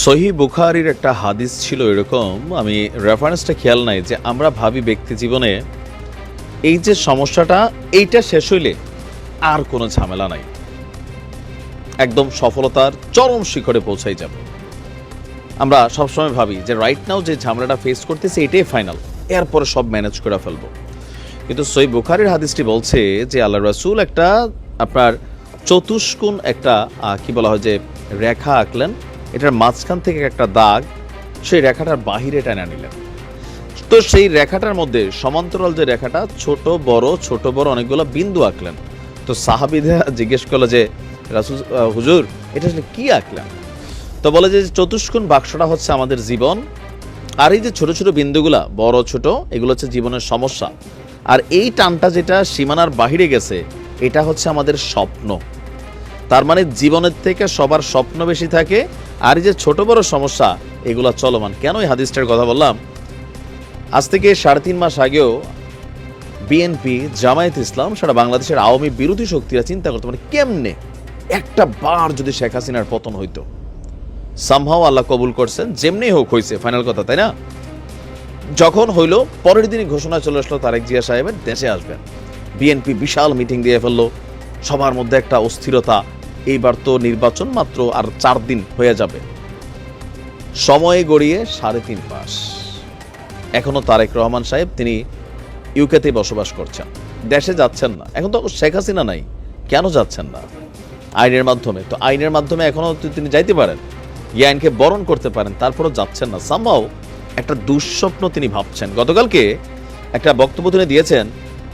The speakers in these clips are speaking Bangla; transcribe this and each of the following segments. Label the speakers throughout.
Speaker 1: সহি বুখারির একটা হাদিস ছিল এরকম, আমি রেফারেন্সটা খেয়াল নাই যে আমরা ভাবি ব্যক্তি জীবনে এই যে সমস্যাটা, এইটা শেষ হইলে আর কোনো ঝামেলা নাই। একদম সফলতার চরম শিখরে পৌঁছাই যাব। আমরা সবসময় ভাবি যে রাইট নাও যে ঝামেলাটা ফেস করতেছে, এটাই ফাইনাল এরপরে সব ম্যানেজ করে ফেলব। কিন্তু সই বুখারির হাদিসটি বলছে যে আল্লাহ রাসূল একটা আপনার চতুষ্কোণ একটা কি বলা হয় যে রেখা আঁকলেন এটার মাঝখান থেকে একটা দাগ, সেই রেখাটার বাহিরে টেনে নিলেন। তো সেই রেখাটার মধ্যে সমান্তরাল যে রেখাটা, ছোট, বড় ছোট, বড় অনেকগুলো বিন্দু আঁকলেন। তো সাহাবিদা জিজ্ঞেস করল যে, রাসুল হুজুর, এটা আসলে কি আঁকলেন? তো বলে যে চতুষ্কোণ বাক্সটা হচ্ছে আমাদের জীবন, আর এই যে ছোট ছোট বিন্দুগুলা, বড়, ছোট, এগুলো হচ্ছে জীবনের সমস্যা। আর এই টানটা যেটা সীমানার বাহিরে গেছে, এটা হচ্ছে আমাদের স্বপ্ন। তার মানে জীবনের থেকে সবার স্বপ্ন বেশি থাকে আর এই যে ছোট বড় সমস্যা, এগুলা চলমান। কেন এই হাদিসটার কথা বললাম? আজ থেকে সাড়ে তিন মাস আগেও বিএনপি, জামায়াত ইসলাম, সারা বাংলাদেশের আওয়ামী বিরোধী শক্তিরা চিন্তা করতো মানে কেমনে একটা বার যদি শেখ হাসিনার পতন হইতো। সামহাও আল্লাহ কবুল করছেন, যেমনি হোক হয়েছে ফাইনাল কথা, তাই না? যখন হইল, পরের দিনই ঘোষণা চলে আসলো তারেক জিয়া সাহেবের, দেশে আসবেন। বিএনপি বিশাল মিটিং দিয়ে ফেলল। সবার মধ্যে একটা অস্থিরতা এইবার তো নির্বাচন মাত্র আর চার দিন হয়ে যাবে। সময়ে গড়িয়ে সাড়ে তিন মাস। এখনও তারেক রহমান সাহেব তিনি ইউকেতে বসবাস করছেন। দেশে যাচ্ছেন না। এখন তো শেখ হাসিনা নাই। কেন যাচ্ছেন না? আইনের মাধ্যমে। তো আইনের মাধ্যমে এখনও তো তিনি যাইতে পারেন। এই আইনকে বরণ করতে পারেন। তারপরও যাচ্ছেন না। সামহাও একটা দুঃস্বপ্ন তিনি ভাবছেন। গতকালকে একটা বক্তব্য তিনি দিয়েছেন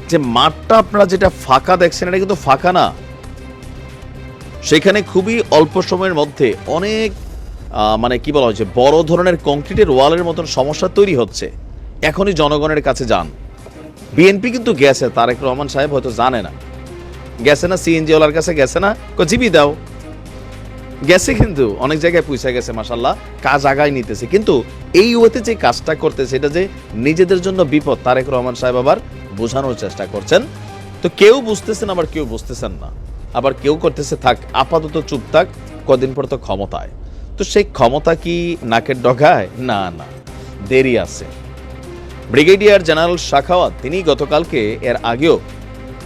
Speaker 1: যে, মাঠটা আপনারা যেটা ফাঁকা দেখছেন, এটা কিন্তু ফাঁকা না। সেখানে খুবই অল্প সময়ের মধ্যে অনেক মানে কি বলা হচ্ছে বড় ধরনের কংক্রিটের ওয়ালের মতন সমস্যা তৈরি হচ্ছে। এখনই জনগণের কাছে যান। বিএনপি কিন্তু গেছে, তারেক রহমান সাহেব হয়তো জানে না। গেছে না সিএনজি ওলার কাছে গেছে না জিবি দাও। গেছে কিন্তু, অনেক জায়গায় পয়সা গেছে মাসাল্লাহ কাজ আগায় নিতেছে। কিন্তু এই ওয়েতে যে কাজটা করতেছে, এটা যে নিজেদের জন্য বিপদ, তারেক রহমান সাহেব আবার বোঝানোর চেষ্টা করছেন। তো কেউ বুঝতেছেন, আবার কেউ বুঝতেছেন না। আবার কেউ করতেছে থাক, আপাতত চুপ থাক, কদিন পর তো ক্ষমতায়। তো সেই ক্ষমতা কি নাকের ডগায়? না না, দেরি আছে। ব্রিগেডিয়ার জেনারেল শাখাওয়াত, তিনি গতকালকে এর আগেও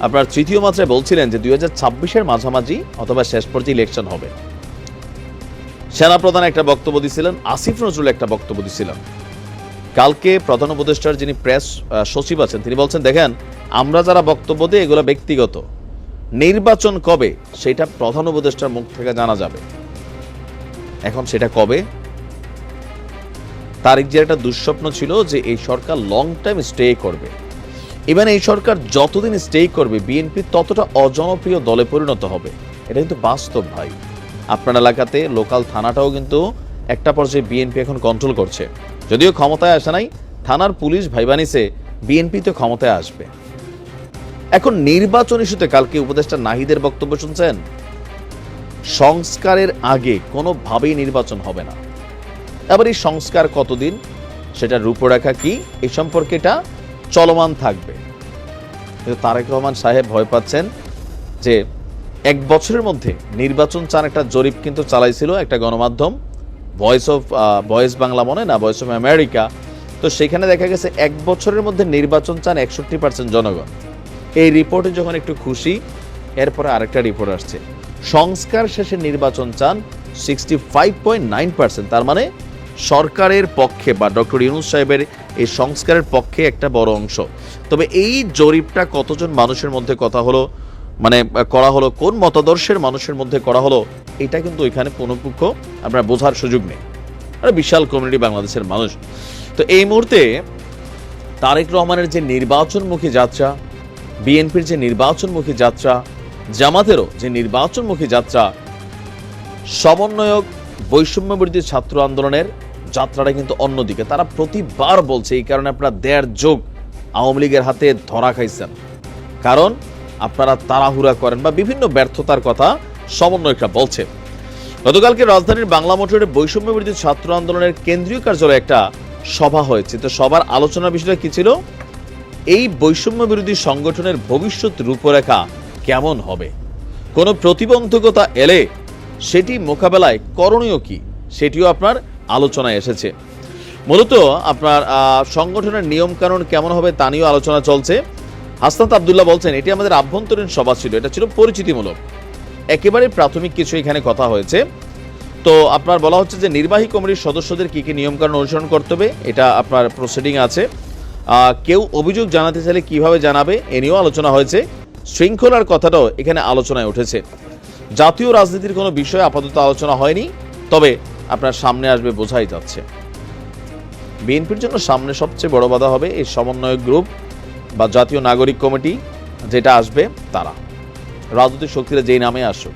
Speaker 1: আপনার তৃতীয় মাত্রায় বলছিলেন যে দুই হাজার ছাব্বিশের মাঝামাঝি অথবা শেষ পর্যায়ে ইলেকশন হবে। সেনাপ্রধান একটা বক্তব্য দিছিলেন, আসিফ নজরুল একটা বক্তব্য দিছিলেন। কালকে প্রধান উপদেষ্টার যিনি প্রেস সচিব আছেন, তিনি বলছেন, দেখেন, আমরা যারা বক্তব্য দিই, এগুলো ব্যক্তিগত। নির্বাচন কবে সেটা প্রধান উপদেষ্টার মুখ থেকে জানা যাবে। এখন সেটা কবে? তারিক যে একটা দুঃস্বপ্ন ছিল যে এই সরকার লং টাইম স্টে করবে। এবার এই সরকার যতদিন স্টে করবে বিএনপি ততটা অজনপ্রিয় দলে পরিণত হবে। এটা কিন্তু বাস্তব ভাই। আপনার এলাকাতে লোকাল থানাটাও কিন্তু একটা পর্যায়ে বিএনপি এখন কন্ট্রোল করছে। যদিও ক্ষমতায় আসে নাই, থানার পুলিশ ভাইবানিসে বিএনপি তো ক্ষমতায় আসবে। এখন নির্বাচন ইস্যুতে কালকে উপদেষ্টা নাহিদের বক্তব্য শুনছেন। সংস্কারের আগে কোনোভাবেই নির্বাচন হবে না। এবার এই সংস্কার কতদিন? সেটা রূপরেখা কি? এই সম্পর্কে এটা চলমান থাকবে। কিন্তু তারেক রহমান সাহেব ভয় পাচ্ছেন যে এক বছরের মধ্যে নির্বাচন চান একটা জরিপ কিন্তু চালাইছিল একটা গণমাধ্যম ভয়েস অফ ভয়েস বাংলা মনে না ভয়েস অফ আমেরিকা তো সেখানে দেখা গেছে এক বছরের মধ্যে নির্বাচন চান একষট্টি পার্সেন্ট জনগণ। এই রিপোর্টে যখন একটু খুশি, এরপরে আরেকটা রিপোর্ট আসছে। সংস্কার শেষে নির্বাচন চান sixty five point nine percent তার মানে সরকারের পক্ষে বা ডক্টর ইউনুস সাহেবের এই সংস্কারের পক্ষে একটা বড় অংশ। তবে এই জরিপটা কতজন মানুষের মধ্যে কথা হলো মানে করা হলো, কোন মতাদর্শের মানুষের মধ্যে করা হলো, এটা কিন্তু এখানে পুনঃপুক্ষ আপনার বোঝার সুযোগ নেই। আর বিশাল কমিউনিটি বাংলাদেশের মানুষ। তো এই মুহূর্তে তারেক রহমানের যে নির্বাচনমুখী যাত্রা বিএনপির যে নির্বাচনমুখী যাত্রা, জামাতেরও যে নির্বাচনমুখী যাত্রা, সমন্বয়ক বৈষম্য বিরোধী ছাত্র আন্দোলনের যাত্রাটা কিন্তু অন্যদিকে। তারা প্রতিবার বলছে, এই কারণে আপনারা দেড় যোগ আওয়ামী লীগের হাতে ধরা খাইছেন। কারণ আপনারা তাড়াহুড়া করেন বা বিভিন্ন ব্যর্থতার কথা সমন্বয়করা বলছে। গতকালকে রাজধানীর বাংলা মোটরের বৈষম্য বিরোধী ছাত্র আন্দোলনের কেন্দ্রীয় কার্যালয়ে একটা সভা হয়েছে। তো সবার আলোচনার বিষয়টা কি ছিল? এই বৈষম্য বিরোধী সংগঠনের ভবিষ্যৎ রূপরেখা কেমন হবে? কোনো প্রতিবন্ধকতা এলে সেটি মোকাবেলায় করণীয় কি? সেটিও আপনার আলোচনায় এসেছে। মূলত আপনার সংগঠনের নিয়মকানুন কেমন হবে তা নিয়েও আলোচনা চলছে। হাসনাত আবদুল্লাহ বলছেন, এটি আমাদের আভ্যন্তরীণ সভা ছিল, এটা ছিল পরিচিতিমূলক। একেবারে প্রাথমিক কিছু এখানে কথা হয়েছে। তো আপনার বলা হচ্ছে যে নির্বাহী কমিটির সদস্যদের কী কী নিয়মকানুন অনুসরণ করতে হবে, এটা আপনার প্রসিডিং আছে। কেউ অভিযোগ জানাতে চাইলে কীভাবে জানাবে, এ নিয়েও আলোচনা হয়েছে। শৃঙ্খলার কথাটাও এখানে আলোচনায় উঠেছে। জাতীয় রাজনীতির কোনো বিষয়ে আপাতত আলোচনা হয়নি, তবে আপনার সামনে আসবে বোঝাই যাচ্ছে। বিএনপির জন্য সামনে সবচেয়ে বড় বাধা হবে এই সমন্বয় গ্রুপ বা জাতীয় নাগরিক কমিটি, যেটা আসবে তারা। রাজনৈতিক শক্তিরা যেই নামে আসুক।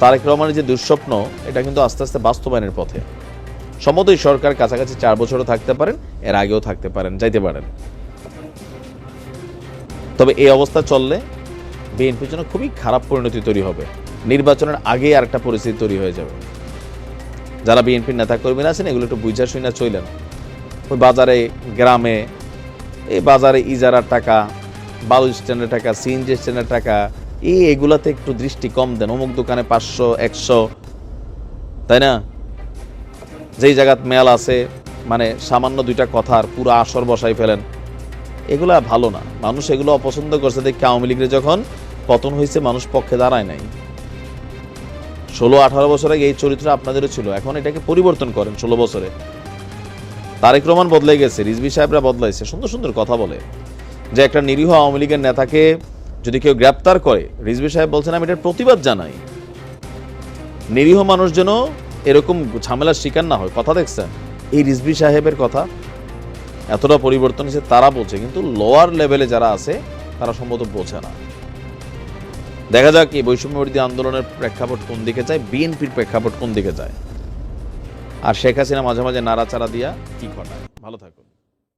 Speaker 1: তারেক রহমানের যে দুঃস্বপ্ন, এটা কিন্তু আস্তে আস্তে বাস্তবায়নের পথে। সম্মতই সরকার কাছাকাছি চার বছরও থাকতে পারেন, এর আগেও থাকতে পারেন, যাইতে পারেন। তবে এই অবস্থা চললে বিএনপির জন্য খুবই খারাপ পরিণতি তৈরি হবে। নির্বাচনের আগেই আরেকটা পরিস্থিতি তৈরি হয়ে যাবে। যারা বিএনপির নেতা কর্মীরা আছেন, এগুলো একটু বুঝা শুনে চইলেন। ওই বাজারে গ্রামে, এই বাজারে ইজারার টাকা, বালু স্ট্যান্ডের টাকা, সিএনজি স্ট্যান্ডের টাকা, এই এগুলাতে একটু দৃষ্টি কম দেন। অমুক দোকানে পাঁচশো, একশো, তাই না? যেই জায়গাত মেল আছে মানে সামান্য দুইটা কথার পুরো আসর বসাই ফেলেন, এগুলা ভালো না। মানুষ এগুলো অপছন্দ করছে দেখে আওয়ামী লীগের যখন পতন হয়েছে, মানুষ পক্ষে দাঁড়ায় নাই। ষোলো, আঠারো বছর আগে এই চরিত্র আপনাদেরও ছিল, এখন এটাকে পরিবর্তন করেন ষোলো বছরে। তারেক রহমান বদলে গেছে, রিজভি সাহেবরা বদলাইছে, সুন্দর সুন্দর কথা বলে। যে একটা নিরীহ আওয়ামী লীগের নেতাকে যদি কেউ গ্রেপ্তার করে রিজবি সাহেব বলছেন, আমি এটার প্রতিবাদ জানাই। নিরীহ মানুষ যেন এরকম ঝামেলার শিকার না হয়। কথা দেখছেন? এই রিজবি সাহেবের কথা এতটা পরিবর্তন হয়েছে তারা বলছে, কিন্তু লোয়ার লেভেলে যারা আছে, তারা সম্ভবত বোঝে না। দেখা যাক এই বৈষম্যবিরোধী আন্দোলনের প্রেক্ষাপট কোন দিকে যায়, বিএনপির প্রেক্ষাপট কোন দিকে যায়। আর শেখ হাসিনা মাঝে মাঝে নাড়াচাড়া দিয়া কি ঘটায়? ভালো থাকুন।